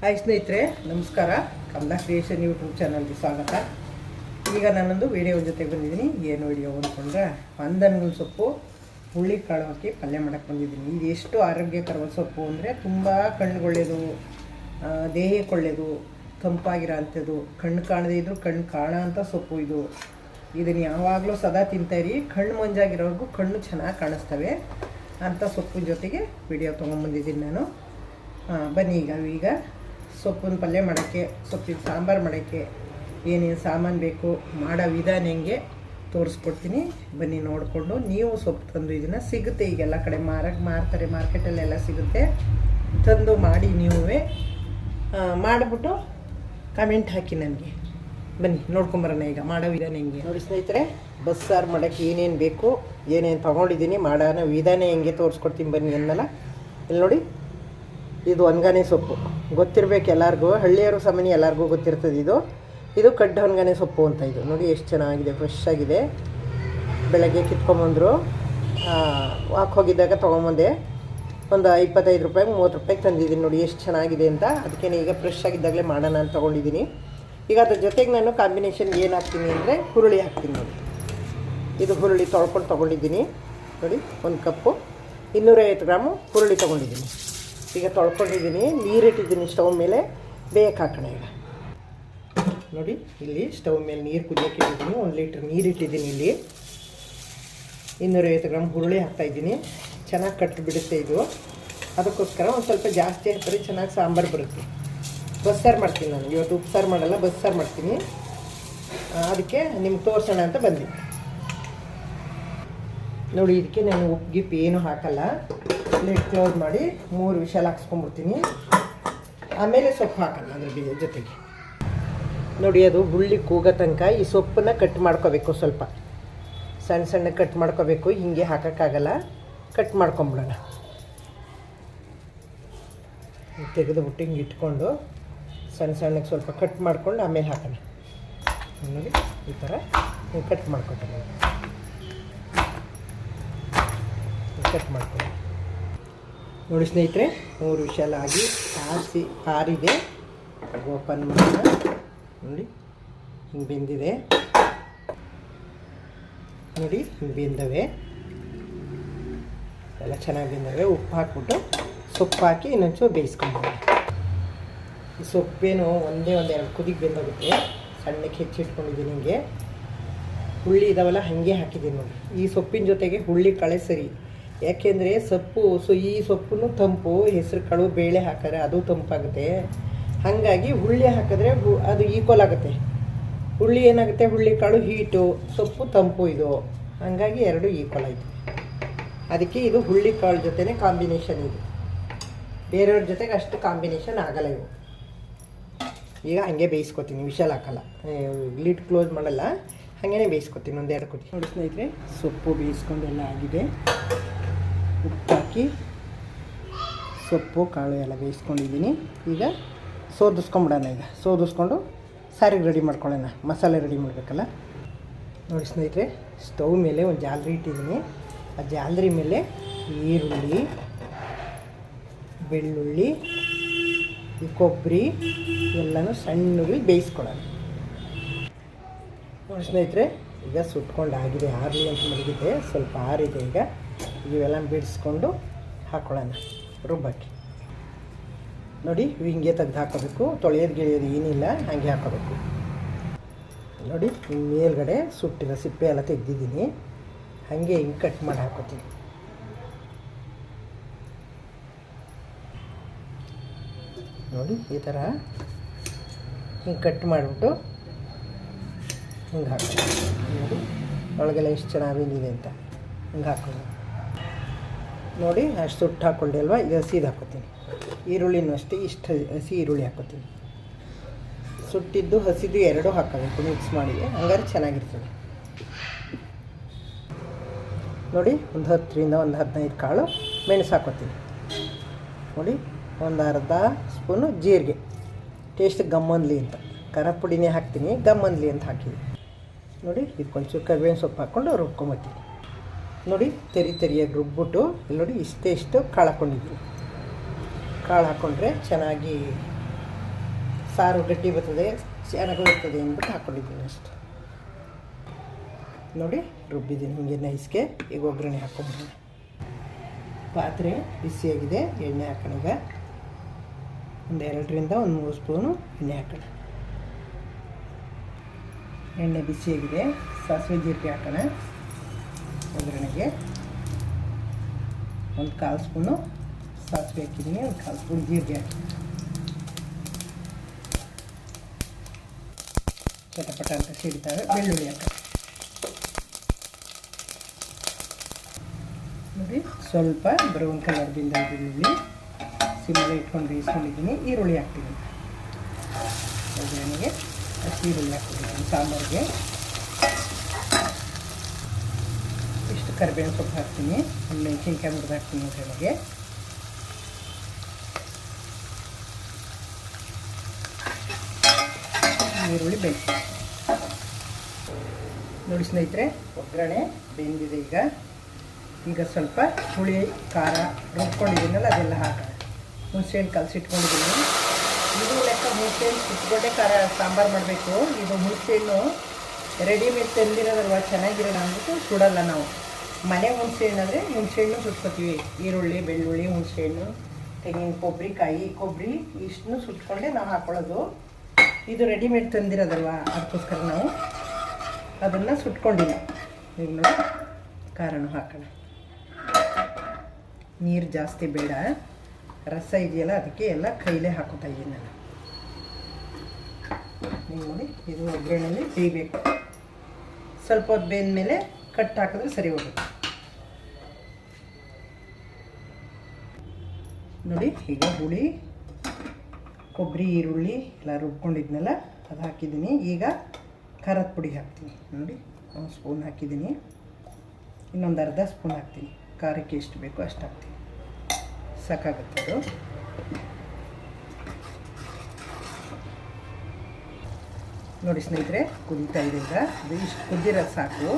Hi ಸ್ನೇಹಿತರೆ, ನಮಸ್ಕಾರ. Kamala creation YouTube ಚಾನಲ್ಗೆ ಸ್ವಾಗತ. ಈಗ ನಾನೊಂದು ವಿಡಿಯೋ ಜೊತೆಗೆ ಬಂದಿದ್ದೀನಿ. ಏನು ವಿಡಿಯೋ ಅಂದ್ಕೊಂಡ್ರೆ ಅಂದನ್ಗಳ ಸೊಪ್ಪು, ಹುಳಿ ಕಾಳು ಹಾಕಿ ಪಲ್ಯ ಮಾಡೋಕ್ಕೆ ಬಂದಿದ್ದೀನಿ. ಇದು ಎಷ್ಟು ಆರೋಗ್ಯಕರವಾದ ಸೊಪ್ಪು ಅಂದರೆ ತುಂಬ ಕಣ್ಣುಗೊಳ್ಳೆಯದು ದೇಹಕ್ಕೆ ಒಳ್ಳೆಯದು ತಂಪಾಗಿರೋ ಅಂಥದ್ದು ಕಣ್ಣು ಕಾಣದೇ ಇದ್ದರೂ ಕಣ್ಣು ಕಾಣೋ ಅಂಥ ಸೊಪ್ಪು ಇದು. ಇದನ್ನು ಯಾವಾಗಲೂ ಸದಾ ತಿಂತಾಯಿರಿ ಕಣ್ಣು ಮಂಜಾಗಿರೋರ್ಗೂ ಕಣ್ಣು ಚೆನ್ನಾಗಿ ಕಾಣಿಸ್ತವೆ ಅಂಥ ಸೊಪ್ಪಿನ ಜೊತೆಗೆ ವಿಡಿಯೋ ತೊಗೊಂಬಂದಿದ್ದೀನಿ ನಾನು. ಬನ್ನಿ ಈಗ ಈಗ. ಸೊಪ್ಪಿನ ಪಲ್ಯ ಮಾಡೋಕ್ಕೆ ಸೊಪ್ಪಿನ ಸಾಂಬಾರು ಮಾಡೋಕ್ಕೆ ಏನೇನು ಸಾಮಾನು ಬೇಕು ಮಾಡೋ ವಿಧಾನ ಹೆಂಗೆ ತೋರಿಸ್ಕೊಡ್ತೀನಿ. ಬನ್ನಿ ನೋಡಿಕೊಂಡು ನೀವು ಸೊಪ್ಪು ತಂದು ಇದನ್ನು ಸಿಗುತ್ತೆ. ಈಗೆಲ್ಲ ಕಡೆ ಮಾರಕ್ಕೆ ಮಾರ್ತಾರೆ, ಮಾರ್ಕೆಟಲ್ಲೆಲ್ಲ ಸಿಗುತ್ತೆ. ತಂದು ಮಾಡಿ ನೀವೇ ಮಾಡಿಬಿಟ್ಟು ಕಮೆಂಟ್ ಹಾಕಿ ನನಗೆ. ಬನ್ನಿ ನೋಡ್ಕೊಂಬರೋಣ ಈಗ ಮಾಡೋ ವಿಧಾನ ಹೆಂಗೆ. ನೋಡಿ ಸ್ನೇಹಿತರೆ, ಬಸ್ಸಾರು ಮಾಡೋಕ್ಕೆ ಏನೇನು ಬೇಕು, ಏನೇನು ತೊಗೊಂಡಿದ್ದೀನಿ ಮಾಡೋಣ ವಿಧಾನ ಹೆಂಗೆ ತೋರಿಸ್ಕೊಡ್ತೀನಿ ಬನ್ನಿ ಅಂದಲ್ಲ ಇಲ್ಲಿ ನೋಡಿ ಇದು ಒಣಗಾನೆ ಸೊಪ್ಪು. ಗೊತ್ತಿರಬೇಕು ಎಲ್ಲರಿಗೂ, ಹಳ್ಳಿಯರು ಸಾಮಾನ್ಯ ಎಲ್ಲರಿಗೂ ಗೊತ್ತಿರ್ತದೆ ಇದು. ಇದು ಕಡ್ಡ ಒಣಗಾನೆ ಸೊಪ್ಪು ಅಂತ ಇದು. ನೋಡಿ ಎಷ್ಟು ಚೆನ್ನಾಗಿದೆ ಫ್ರೆಶ್ ಆಗಿದೆ. ಬೆಳಗ್ಗೆ ಕಿತ್ಕೊಂಬಂದರು ವಾಕ್ ಹೋಗಿದ್ದಾಗ ತೊಗೊಂಬಂದೆ. ಒಂದು ಇಪ್ಪತ್ತೈದು ರೂಪಾಯಿ ಮೂವತ್ತು ರೂಪಾಯಿಗೆ ತಂದಿದ್ದೀನಿ ನೋಡಿ ಎಷ್ಟು ಚೆನ್ನಾಗಿದೆ ಅಂತ. ಅದಕ್ಕೆ ಈಗ ಫ್ರೆಶ್ ಆಗಿದ್ದಾಗಲೇ ಮಾಡೋಣ ಅಂತ ತೊಗೊಂಡಿದ್ದೀನಿ. ಈಗ ಅದ್ರ ಜೊತೆಗೆ ನಾನು ಕಾಂಬಿನೇಷನ್ ಏನು ಹಾಕ್ತೀನಿ ಅಂದರೆ ಹುರುಳಿ ಹಾಕ್ತೀನಿ ನೋಡಿ. ಇದು ಹುರುಳಿ ತೊಳ್ಕೊಂಡು ತೊಗೊಂಡಿದ್ದೀನಿ. ನೋಡಿ, ಒಂದು ಕಪ್ಪು. ಇನ್ನೂರೈವತ್ತು ಗ್ರಾಮು ಹುರುಳಿ ತೊಗೊಂಡಿದ್ದೀನಿ. ಈಗ ತೊಳ್ಕೊಂಡಿದ್ದೀನಿ, ನೀರಿಟ್ಟಿದ್ದೀನಿ ಸ್ಟವ್ ಮೇಲೆ. ಬೇಯಕ್ಕೆ ಹಾಕೋಣ ಈಗ. ನೋಡಿ, ಇಲ್ಲಿ ಸ್ಟವ್ ಮೇಲೆ ನೀರು ಕುದಿಯೋಕೆ ಇಟ್ಟಿದ್ದೀನಿ. ಒಂದು ಲೀಟ್ರ್ ನೀರು ಇಟ್ಟಿದ್ದೀನಿ ಇಲ್ಲಿ. ಇನ್ನೂರೈವತ್ತು ಗ್ರಾಮ್ ಹುರುಳಿ ಹಾಕ್ತಾಯಿದ್ದೀನಿ ಚೆನ್ನಾಗಿ ಕಟ್ಟು ಬಿಡುತ್ತೆ ಇದು. ಅದಕ್ಕೋಸ್ಕರ ಒಂದು ಸ್ವಲ್ಪ ಜಾಸ್ತಿ ಹಾಕಿದ್ರೆ ಚೆನ್ನಾಗಿ ಸಾಂಬಾರು ಬರುತ್ತೆ. ಬಸ್ಸಾರು ಮಾಡ್ತೀನಿ ನಾನು. ಇವತ್ತು ಉಪ್ಸಾರು ಮಾಡಲ್ಲ, ಬಸ್ಸಾರು ಮಾಡ್ತೀನಿ. ಅದಕ್ಕೆ ನಿಮ್ಗೆ ತೋರಿಸೋಣ ಅಂತ ಬಂದೆ. ನೋಡಿ, ಇದಕ್ಕೆ ನಾನು ಉಪ್ಪು, ಗಿಪ್ಪು ಏನು ಹಾಕಲ್ಲ. ಪ್ಲೇಟ್ ಕ್ಲೋಸ್ ಮಾಡಿ ಮೂರು ವಿಷಲ್ ಹಾಕ್ಸ್ಕೊಂಡ್ಬಿಡ್ತೀನಿ. ಆಮೇಲೆ ಸೊಪ್ಪು ಹಾಕೋಣ ಅದ್ರ ಬೀಜ ಜೊತೆಗೆ. ನೋಡಿ ಅದು ಹುಳ್ಳಿ ಕೂಗೋ ತನಕ ಈ ಸೊಪ್ಪನ್ನ ಕಟ್ ಮಾಡ್ಕೋಬೇಕು ಸ್ವಲ್ಪ. ಸಣ್ಣ ಸಣ್ಣ ಕಟ್ ಮಾಡ್ಕೋಬೇಕು, ಹಿಂಗೆ ಹಾಕೋಕ್ಕಾಗಲ್ಲ. ಕಟ್ ಮಾಡ್ಕೊಂಬಿಡೋಣ. ತೆಗೆದುಬಿಟ್ಟು ಹಿಂಗೆ ಇಟ್ಕೊಂಡು ಸಣ್ಣ ಸಣ್ಣಗೆ ಸ್ವಲ್ಪ ಕಟ್ ಮಾಡ್ಕೊಂಡು ಆಮೇಲೆ ಹಾಕೋಣ. ನೋಡಿ, ಈ ಥರ ಕಟ್ ಮಾಡ್ಕೊತೀನಿ. ಕಟ್ ಮಾಡ್ಕೊಳ್ಳಿ ನೋಡಿ ಸ್ನೇಹಿತರೆ, ಮೂರು ವಿಶಾಲಾಗಿ ಆರಿಸಿ ಆರಿದೆ ಓಪನ್ ಮಾಡೋಣ ನೋಡಿ, ಹಿಂಗೆ ಬೆಂದಿದೆ. ನೋಡಿ, ಹಿಂಗೆ ಬೆಂದವೆ. ಎಲ್ಲ ಚೆನ್ನಾಗಿ ಬೆಂದವೆ. ಉಪ್ಪು ಹಾಕ್ಬಿಟ್ಟು ಸೊಪ್ಪು ಹಾಕಿ ಇನ್ನೊಂಚೂರು ಬೇಯಿಸ್ಕೊಂಡ್ಬಿಡಿ ಈ ಸೊಪ್ಪೇನು ಒಂದೇ ಒಂದು ಎರಡು ಕುದಿಗೆ ಬೆಂದೋಗುತ್ತೆ. ಸಣ್ಣಕ್ಕೆ ಹೆಚ್ಚಿಟ್ಕೊಂಡಿದ್ದೀನಿ ಹಿಂಗೆ. ಹುಳ್ಳಿ ಇದಾವಲ್ಲ, ಹಾಗೆ ಹಾಕಿದ್ದೀನಿ ನೋಡಿ. ಈ ಸೊಪ್ಪಿನ ಜೊತೆಗೆ ಹುಳ್ಳಿ ಕಳೆ ಸರಿ. ಯಾಕೆಂದರೆ ಸೊಪ್ಪು, ಸೊ ಈ ಸೊಪ್ಪು ತಂಪು, ಹೆಸರು ಕಾಳು, ಬೇಳೆ ಹಾಕಿದ್ರೆ ಅದು ತಂಪಾಗುತ್ತೆ. ಹಾಗಾಗಿ ಹುಳ್ಳಿ ಹಾಕಿದ್ರೆ ಅದು ಈಕ್ವಲ್ ಆಗುತ್ತೆ. ಹುಳ್ಳಿ ಏನಾಗುತ್ತೆ? ಹುಳ್ಳಿ ಕಾಳು ಹೀಟು, ಸೊಪ್ಪು ತಂಪು ಇದು. ಹಾಗಾಗಿ ಎರಡು ಈಕ್ವಲ್ ಆಯಿತು. ಅದಕ್ಕೆ ಇದು ಹುಳ್ಳಿ ಕಾಳು ಜೊತೆನೇ ಕಾಂಬಿನೇಷನ್ ಇದು. ಬೇರೆಯವ್ರ ಜೊತೆಗೆ ಅಷ್ಟು ಕಾಂಬಿನೇಷನ್ ಆಗಲ್ಲ ಇವು. ಈಗ ಹಾಗೆ ಬೇಯಿಸ್ಕೊತೀನಿ ವಿಶಾಲ ಹಾಕಲ್ಲ. ಲಿಡ್ ಕ್ಲೋಸ್ ಮಾಡಲ್ಲ. ಹಾಗೇ ಬೇಯಿಸ್ಕೊತೀನಿ, ಒಂದೆರಡು ಕೊಟ್ಟು ನೋಡಿ ಸ್ನೇಹಿತರೆ, ಸೊಪ್ಪು ಬೇಯಿಸ್ಕೊಂಡೆಲ್ಲ ಆಗಿದೆ. ಉಪ್ಪು ಹಾಕಿ ಸೊಪ್ಪು, ಕಾಳು ಎಲ್ಲ ಬೇಯಿಸ್ಕೊಂಡಿದ್ದೀನಿ. ಈಗ ಸೋದಿಸ್ಕೊಂಬಿಡೋಣ ಈಗ. ಸೋದಿಸ್ಕೊಂಡು ಸಾರಿಗೆ ರೆಡಿ ಮಾಡ್ಕೊಳ್ಳೋಣ. ಮಸಾಲೆ ರೆಡಿ ಮಾಡಬೇಕಲ್ಲ? ನೋಡಿ ಸ್ನೇಹಿತರೆ, ಸ್ಟವ್ ಮೇಲೆ ಒಂದು ಜಾಲರಿ ಇಟ್ಟಿದ್ದೀನಿ. ಆ ಜಾಲರಿ ಮೇಲೆ ಈರುಳ್ಳಿ, ಬೆಳ್ಳುಳ್ಳಿ, ಈ ಕೊಬ್ಬರಿ, ಎಲ್ಲನೂ ಸಣ್ಣಗೆ ಬೇಯಿಸ್ಕೊಳ್ಳೋಣ. ನೋಡಿ ಸ್ನೇಹಿತರೆ, ಈಗ ಸುಟ್ಕೊಂಡು ಆಗಿದೆ ಆರಲಿ ಅಂತ ಮಡಗಿದೆ ಸ್ವಲ್ಪ ಆರಿದೆ ಈಗ. ಇವೆಲ್ಲ ಬಿಡಿಸ್ಕೊಂಡು ಹಾಕ್ಕೊಳ್ಳೋಣ ರುಬ್ಬಕ್ಕೆ. ನೋಡಿ ಹಿಂಗೆ ತೆಗ್ದು ಹಾಕೋಬೇಕು. ತೊಳೆಯೋದು, ಗಿಳಿಯೋದು ಏನಿಲ್ಲ, ಹಾಗೆ ಹಾಕೋಬೇಕು. ನೋಡಿ ಮೇಲ್ಗಡೆ ಸುಟ್ಟಿರೋ ಸಿಪ್ಪೆ ಎಲ್ಲ ತೆಗ್ದಿದ್ದೀನಿ. ಹಾಗೆ ಹಿಂಗೆ ಕಟ್ ಮಾಡಿ ಹಾಕೋತೀನಿ. ನೋಡಿ, ಈ ಥರ ಹಿಂಗೆ ಕಟ್ ಮಾಡಿಬಿಟ್ಟು ಹಿಂಗೆ ಹಾಕೋದು ನೋಡಿ, ಒಳಗೆಲ್ಲ ಎಷ್ಟು ಚೆನ್ನಾಗಿ ಬಂದಿದೆ ಅಂತ. ಹಿಂಗೆ ಹಾಕೋದು ನೋಡಿ, ಅಷ್ಟು ಸುಟ್ಟು ಹಾಕ್ಕೊಂಡೆ ಅಲ್ವಾ? ಈಗ ಹಸಿದು ಹಾಕೋತೀನಿ. ಈರುಳ್ಳಿನೂ ಅಷ್ಟೇ, ಇಷ್ಟು ಹಸಿ ಈರುಳ್ಳಿ ಹಾಕೋತೀನಿ. ಸುಟ್ಟಿದ್ದು ಹಸಿದು ಎರಡೂ ಹಾಕೋಬೇಕು ಮಿಕ್ಸ್ ಮಾಡಿ. ಹಂಗಾರೆ ಚೆನ್ನಾಗಿರ್ತದೆ. ನೋಡಿ, ಒಂದು ಹತ್ತರಿಂದ ಒಂದು ಹದಿನೈದು ಕಾಳು ಮೆಣಸು ಹಾಕೋತೀನಿ. ನೋಡಿ, ಒಂದು ಅರ್ಧ ಸ್ಪೂನು ಜೀರಿಗೆ. ಟೇಸ್ಟ್ ಗಮ್ಮನ್ಲಿ ಅಂತ. ಖಾರ ಪುಡಿನೇ ಹಾಕ್ತೀನಿ ಗಮ್ಮನ್ಲಿ ಅಂತ ಹಾಕಿದ್ದೀನಿ. ನೋಡಿ, ಇದಕ್ಕೊಂಚೂರು ಕರಿಬೇವಿನ ಸೊಪ್ಪು ಹಾಕ್ಕೊಂಡು ರುಬ್ಕೊಂಬತ್ತೀನಿ. ನೋಡಿ, ತೆರಿ ತೆರಿಯಾಗಿ ರುಬ್ಬಿಟ್ಟು ಇಲ್ಲಿ ನೋಡಿ ಇಷ್ಟೇ ಇಷ್ಟು ಕಾಳು ಹಾಕ್ಕೊಂಡಿದ್ರು ಕಾಳು ಹಾಕ್ಕೊಂಡ್ರೆ ಚೆನ್ನಾಗಿ ಸಾರು ಗಟ್ಟಿ ಬರ್ತದೆ ಚೆನ್ನಾಗಿ ಬರ್ತದೆ ಅಂದ್ಬಿಟ್ಟು ಹಾಕ್ಕೊಂಡಿದ್ದೀನಿ ಅಷ್ಟು. ನೋಡಿ, ರುಬ್ಬಿದ್ದೀನಿ ಹಿಂಗೆ ನೈಸ್ಗೆ. ಈಗ ಒಗ್ಗರಣೆ ಹಾಕ್ಕೊಂಡಿದ್ದೀನಿ ಪಾತ್ರೆ ಬಿಸಿಯಾಗಿದೆ, ಎಣ್ಣೆ ಹಾಕೋಣ ಈಗ. ಒಂದು ಎರಡರಿಂದ ಒಂದು ಮೂರು ಸ್ಪೂನು ಎಣ್ಣೆ ಹಾಕೋಣ. ಎಣ್ಣೆ ಬಿಸಿಯಾಗಿದೆ, ಸಾಸಿವೆ ಜೀರಿಗೆ ಹಾಕೋಣ. ಒಗ್ಗರಣೆಗೆ ಒಂದು ಕಾಲು ಸ್ಪೂನು ಸಾಸಿವೆ ಹಾಕಿದ್ದೀನಿ, ಒಂದು ಕಾಲು ಸ್ಪೂನ್ ಜೀರಿಗೆ ಚಟಪಟ ಅಂತ ಸಿಡ್ತಾವೆ ಬೆಳ್ಳುಳ್ಳಿ ಹಾಕ. ನೋಡಿ, ಸ್ವಲ್ಪ ಬ್ರೌನ್ ಕಲರ್ ಬಿಂದ ಬೆಳ್ಳುಳ್ಳಿ ಸಿಮ್ಮಲ್ಲಿ ಇಟ್ಕೊಂಡು ಬೇಯಿಸ್ಕೊಂಡಿದ್ದೀನಿ, ಈರುಳ್ಳಿ ಹಾಕ್ತೀನಿ. ಒಗ್ಗರಣೆಗೆ ಹಸಿ ಈರುಳ್ಳಿ ಹಾಕ್ತಿದ್ದೀನಿ ಸಾಂಬಾರಿಗೆ. ಇಷ್ಟು ಕರಿಬೇವಿನ ಸೊಪ್ಪು ಹಾಕ್ತೀನಿ. ಒಂದು ಮೆಣಸಿನ್ಕಾಯಿ ಮುರಿದು ಹಾಕ್ತೀನಿ ಅದರೊಳಗೆ ಈರುಳ್ಳಿ ಬೆಳೆಸಿ ನೋಡಿ ಸ್ನೇಹಿತರೆ, ಒಗ್ಗರಣೆ ಬೆಂದಿದೆ ಈಗ. ಈಗ ಸ್ವಲ್ಪ ಹುಳಿ, ಖಾರ ರುಬ್ಕೊಂಡಿದ್ದೀನಲ್ಲ, ಅದೆಲ್ಲ ಹಾಕೋಣ. ಹುಣಸೆಹಣ್ಣು ಕಲಸಿಟ್ಕೊಂಡಿದ್ದೀನಿ. ಇದು ಲೆಕ್ಕ ಹುಣಸೆಹಣ್ಣು ಸುತ್ತಗೊಂಡೆ ಖಾರ ಸಾಂಬಾರು ಮಾಡಬೇಕು. ಇದು ಹುಣಸೆಹಣ್ಣು ರೆಡಿಮೇಡ್ ತಂದಿರೋದಲ್ವ ಚೆನ್ನಾಗಿರೋಣ ಅಂದ್ಬಿಟ್ಟು ಸುಡಲ್ಲ ನಾವು. ಮನೆ ಹುಣಸೆಹಣ್ಣು ಅಂದರೆ ಹುಣಸೆಹಣ್ಣು ಸುಟ್ಕೋತೀವಿ. ಈರುಳ್ಳಿ, ಬೆಳ್ಳುಳ್ಳಿ, ಹುಣಸೆಹಣ್ಣು, ತೆಂಗಿನ ಕೊಬ್ಬರಿ, ಕಾಯಿ ಕೊಬ್ಬರಿ, ಇಷ್ಟನ್ನು ಸುಟ್ಕೊಂಡೆ ನಾವು ಹಾಕ್ಕೊಳ್ಳೋದು ಇದು ರೆಡಿಮೇಡ್ ತಂದಿರೋದಲ್ವ? ಅದಕ್ಕೋಸ್ಕರ ನಾವು ಅದನ್ನು ಸುಟ್ಕೊಂಡಿಲ್ಲ. ಈಗ ನೋಡಿ, ಖಾರನೂ ಹಾಕೋಣ. ನೀರು ಜಾಸ್ತಿ ಬೇಡ. ರಸ ಇದೆಯಲ್ಲ, ಅದಕ್ಕೆ ಎಲ್ಲ ಕೈಲೇ ಹಾಕೋತಾ ಇದ್ದೀನಿ ನಾನು. ನೋಡಿ, ಇದು ಒಗ್ಗರಣೆಯಲ್ಲಿ ಬೇಯಬೇಕು. ಸ್ವಲ್ಪ ಹೊತ್ತು ಬೇಂದಮೇಲೆ ಕಟ್ ಹಾಕಿದ್ರೆ ಸರಿ ಹೋಗುತ್ತೆ. ನೋಡಿ, ಈಗ ಹುಳಿ, ಕೊಬ್ಬರಿ, ಈರುಳ್ಳಿ ಎಲ್ಲ ರುಬ್ಕೊಂಡಿದ್ನಲ್ಲ, ಅದು ಹಾಕಿದ್ದೀನಿ. ಈಗ ಖಾರದ ಪುಡಿ ಹಾಕ್ತೀನಿ. ನೋಡಿ, ಒಂದು ಸ್ಪೂನ್ ಹಾಕಿದ್ದೀನಿ. ಇನ್ನೊಂದು ಅರ್ಧ ಸ್ಪೂನ್ ಹಾಕ್ತೀನಿ. ಖಾರಕ್ಕೆ ಎಷ್ಟು ಬೇಕೋ ಅಷ್ಟು ಹಾಕ್ತೀನಿ. ಸಾಕಾಗುತ್ತೆ ಅದು. ನೋಡಿ ಸ್ನೇಹಿತರೆ, ಕುದೀತಾ ಇದೆ ಈಗ. ಅದು ಇಷ್ಟು ಕುದ್ದಿರೋದು ಸಾಕು.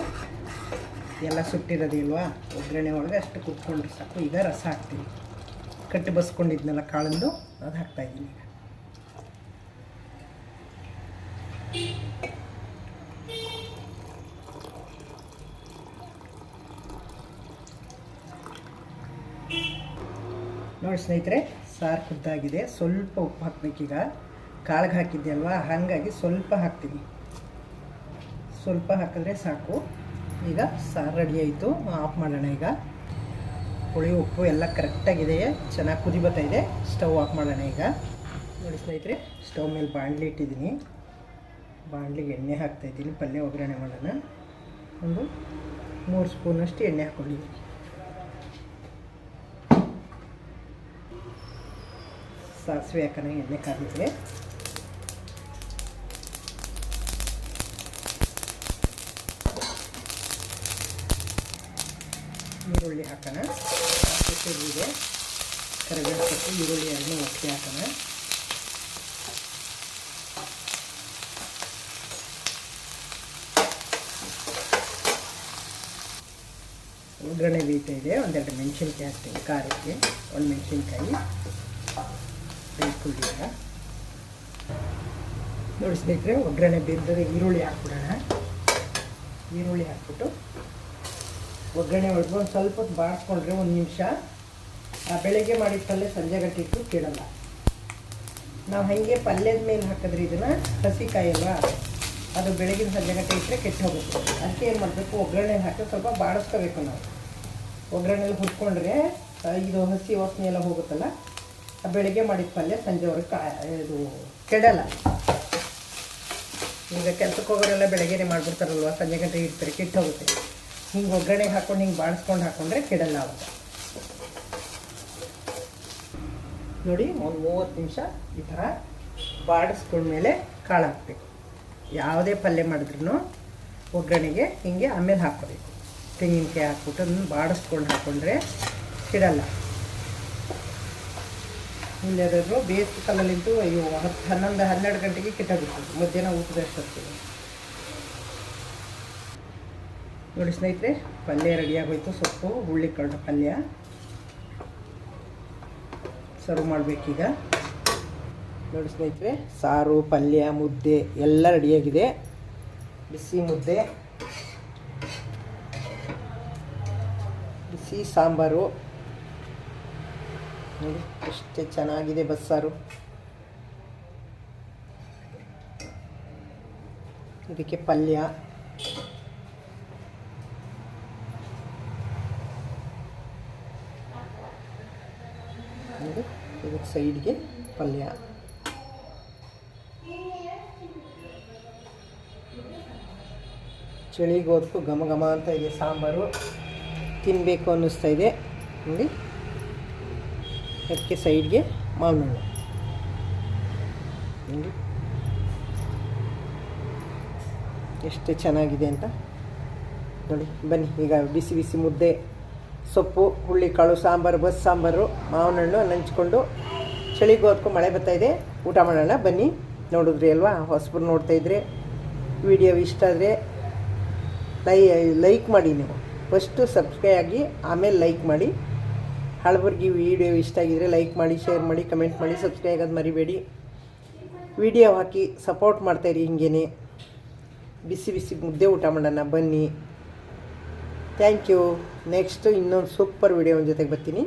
ಎಲ್ಲ ಸುಟ್ಟಿರೋದಿಲ್ವಾ ಒಗ್ಗರಣೆ ಒಳಗೆ ಅಷ್ಟು ಕುತ್ಕೊಂಡ್ರೆ ಸಾಕು. ಈಗ ರಸ ಹಾಕ್ತೀನಿ. ಕಟ್ಟಿ ಬಸ್ಕೊಂಡಿದ್ನಲ್ಲ ಕಾಳಂದು, ಅದು ಹಾಕ್ತಾಯಿದ್ದೀನಿ ಈಗ. ನೋಡಿ ಸ್ನೇಹಿತರೆ, ಸಾರು ಕುದ್ದಾಗಿದೆ, ಸ್ವಲ್ಪ ಉಪ್ಪು ಹಾಕ್ಬೇಕೀಗ ಕಾಳಿಗೆ ಹಾಕಿದ್ದೆ ಅಲ್ವಾ ಹಾಗಾಗಿ ಸ್ವಲ್ಪ ಹಾಕ್ತೀನಿ. ಸ್ವಲ್ಪ ಹಾಕಿದ್ರೆ ಸಾಕು. ಈಗ ಸಾರು ರೆಡಿ ಆಯಿತು, ಆಫ್ ಮಾಡೋಣ ಈಗ. ಹುಳಿ, ಉಪ್ಪು ಎಲ್ಲ ಕರೆಕ್ಟಾಗಿದೆ. ಚೆನ್ನಾಗಿ ಕುದಿ ಬರ್ತಾ ಇದೆ. ಸ್ಟವ್ ಆಫ್ ಮಾಡೋಣ ಈಗ. ನೋಡಿ ಸ್ನೇಹಿತರೆ, ಸ್ಟವ್ ಮೇಲೆ ಬಾಣಲಿ ಇಟ್ಟಿದ್ದೀನಿ. ಬಾಣಲಿಗೆ ಎಣ್ಣೆ ಹಾಕ್ತಾಯಿದ್ದೀನಿ ಪಲ್ಯ ಒಗ್ಗರಣೆ ಮಾಡೋಣ. ಒಂದು ಮೂರು ಸ್ಪೂನಷ್ಟು ಎಣ್ಣೆ ಹಾಕ್ಕೊಂಡಿದ್ದೀನಿ. ಸಾಸಿವೆ ಹಾಕೋಣ, ಎಣ್ಣೆ ಕಾದಿದ್ರೆ ಈರುಳ್ಳಿ ಹಾಕೋಣ. ಇದೆ ಕರಿಬೇವು ಈರುಳ್ಳಿ ಎರಡನ್ನೂ ಒಟ್ಟಿಗೆ ಹಾಕೋಣ. ಒಗ್ಗರಣೆ ಇದೆ. ಒಂದೆರಡು ಮೆಣಸಿನ್ಕಾಯಿ ಹಾಕ್ತೀನಿ. ಖಾರಕ್ಕೆ ಒಂದು ಮೆಣಸಿನ್ಕಾಯಿ. ಬೆಳ್ಕೊಳ್ಳಿ ನೋಡಿಸ್ಬೇಕ್ರೆ ಒಗ್ಗರಣೆ ಬೇಯ್ದರೆ ಈರುಳ್ಳಿ ಹಾಕ್ಬಿಡೋಣ. ಈರುಳ್ಳಿ ಹಾಕ್ಬಿಟ್ಟು ಒಗ್ಗರಣೆ ಒಂದು ಸ್ವಲ್ಪ ಹೊತ್ತು ಬಾಡಿಸ್ಕೊಂಡ್ರೆ ಒಂದು ನಿಮಿಷ. ಆ ಬೆಳಗ್ಗೆ ಮಾಡಿದ ಪಲ್ಯ ಸಂಜೆ ಗಂಟೆ ಕೇಳಲ್ಲ. ನಾವು ಹಂಗೆ ಪಲ್ಯದ ಮೇಲೆ ಹಾಕಿದ್ರೆ ಇದನ್ನು? ಹಸಿಕಾಯಿ ಅಲ್ವಾ? ಅದು ಬೆಳಗಿನ ಸಂಜೆ ಗಂಟೆ ಇಟ್ಟರೆ ಕೆಟ್ಟು ಹೋಗುತ್ತೆ. ಅದಕ್ಕೆ ಏನು ಮಾಡಬೇಕು? ಒಗ್ಗರಣೆ ಹಾಕಿ ಸ್ವಲ್ಪ ಬಾಡಿಸ್ಕೋಬೇಕು ನಾವು. ಒಗ್ಗರಣೆಲಿ ಹುಟ್ಕೊಂಡ್ರೆ ಇದು ಹಸಿ ವಾಸನೆ ಎಲ್ಲ ಹೋಗುತ್ತಲ್ಲ? ಆ, ಬೆಳಗ್ಗೆ ಮಾಡಿದ ಪಲ್ಯ ಸಂಜೆವರೆಗೆ ಕಾ, ಇದು ಕೆಡಲ್ಲ. ಈಗ ಕೆಲಸಕ್ಕೆ ಹೋಗೋರೆಲ್ಲ ಬೆಳಗ್ಗೆನೇ ಮಾಡಿಬಿಡ್ತಾರಲ್ವ? ಸಂಜೆ ಗಂಟೆ ಇಡ್ತಾರೆ ಕೆಟ್ಟು ಹೋಗುತ್ತೆ. ಹಿಂಗೆ ಒಗ್ಗರಣೆಗೆ ಹಾಕೊಂಡು, ಹಿಂಗೆ ಬಾಣಿಸ್ಕೊಂಡು ಹಾಕೊಂಡ್ರೆ ಕೆಡಲ್ಲ ಅವಾಗ ನೋಡಿ, ಒಂದು ಮೂವತ್ತು ನಿಮಿಷ ಈ ಥರ ಬಾಡಿಸ್ಕೊಂಡ್ಮೇಲೆ ಕಾಳು ಹಾಕಬೇಕು ಯಾವುದೇ ಪಲ್ಯ ಮಾಡಿದ್ರೂ ಒಗ್ಗರಣೆಗೆ ಹಿಂಗೆ ಆಮೇಲೆ ಹಾಕೋಬೇಕು ತೆಂಗಿನಕಾಯಿ ಹಾಕ್ಬಿಟ್ಟು ಅದನ್ನು ಬಾಡಿಸ್ಕೊಂಡು ಹಾಕ್ಕೊಂಡ್ರೆ ಕೆಡಲ್ಲ. ಇಲ್ಲದಾದ್ರು ಬೇಸಿಗೆ ಕಾಲಲ್ಲಿಂತೂ ಅಯ್ಯೋ ಹತ್ತು ಹನ್ನೊಂದು ಹನ್ನೆರಡು ಗಂಟೆಗೆ ಕೆಟ್ಟಾಗಿರ್ತದೆ ಮಧ್ಯಾಹ್ನ ಊಟದ ನೋಡಿ ಸ್ನೇಹಿತರೆ, ಪಲ್ಯ ರೆಡಿಯಾಗೋಯ್ತು ಸೊಪ್ಪು ಹುಳ್ಳಿ ಕಳ್ಳ ಪಲ್ಯ. ಸರ್ವ್ ಮಾಡಬೇಕೀಗ. ನೋಡಿ ಸ್ನೇಹಿತರೆ, ಸಾರು, ಪಲ್ಯ, ಮುದ್ದೆ ಎಲ್ಲ ರೆಡಿಯಾಗಿದೆ ಬಿಸಿ ಮುದ್ದೆ. ಬಿಸಿ ಸಾಂಬಾರು. ನೋಡಿ, ಎಷ್ಟು ಚೆನ್ನಾಗಿದೆ ಬಸ್ಸಾರು ಇದಕ್ಕೆ ಪಲ್ಯ. ನೋಡಿ ಇದಕ್ಕೆ ಸೈಡ್ಗೆ ಪಲ್ಯ. ಚಳಿಗೋದಕ್ಕೂ ಘಮ ಘಮ ಅಂತ ಇದೆ ಸಾಂಬಾರು. ತಿನ್ನಬೇಕು ಅನ್ನಿಸ್ತಾ ಇದೆ. ನೋಡಿ. ಅದಕ್ಕೆ ಸೈಡ್ಗೆ ಮಾವಿನ ಹಣ್ಣು ನೋಡಿ. ಎಷ್ಟು ಚೆನ್ನಾಗಿದೆ ಅಂತ. ನೋಡಿ, ಬನ್ನಿ, ಈಗ ಬಿಸಿ ಬಿಸಿ ಮುದ್ದೆ. ಸೊಪ್ಪು ಹುಳ್ಳಿಕಾಳು ಸಾಂಬಾರು, ಬಸ್ ಸಾಂಬಾರು ಮಾವಿನ ಹಣ್ಣು ನಂಚ್ಕೊಂಡು ಚಳಿಗೆ ಹೊತ್ಕೊಂಡು ಮಳೆ ಬರ್ತಾಯಿದೆ ಊಟ ಮಾಡೋಣ, ಬನ್ನಿ. ನೋಡಿದ್ರಿ ಅಲ್ವಾ? ಹೊಸಬ್ರು ನೋಡ್ತಾ ಇದ್ರೆ, ವಿಡಿಯೋ ಇಷ್ಟ ಆದರೆ ಲೈ, ಲೈಕ್ ಮಾಡಿ ನೀವು. ಫಸ್ಟು ಸಬ್ಸ್ಕ್ರೈ ಆಗಿ, ಆಮೇಲೆ ಲೈಕ್ ಮಾಡಿ. ಹಳಬರ್ಗಿ ವಿಡಿಯೋ ಇಷ್ಟ ಆಗಿದರೆ ಲೈಕ್ ಮಾಡಿ, ಶೇರ್ ಮಾಡಿ, ಕಮೆಂಟ್ ಮಾಡಿ, ಸಬ್ಸ್ಕ್ರೈಬ್ ಆಗೋದು ಮರಿಬೇಡಿ. ವಿಡಿಯೋ ಹಾಕಿ ಸಪೋರ್ಟ್ ಮಾಡ್ತಾಯಿರಿ ಹಿಂಗೇನೆ. ಬಿಸಿ ಬಿಸಿ ಮುದ್ದೆ ಊಟ ಮಾಡೋಣ, ಬನ್ನಿ. Thank you. ನೆಕ್ಸ್ಟು ಇನ್ನೊಂದು ಸೂಪರ್ ವಿಡಿಯೋ ಜೊತೆಗೆ ಬರ್ತೀನಿ.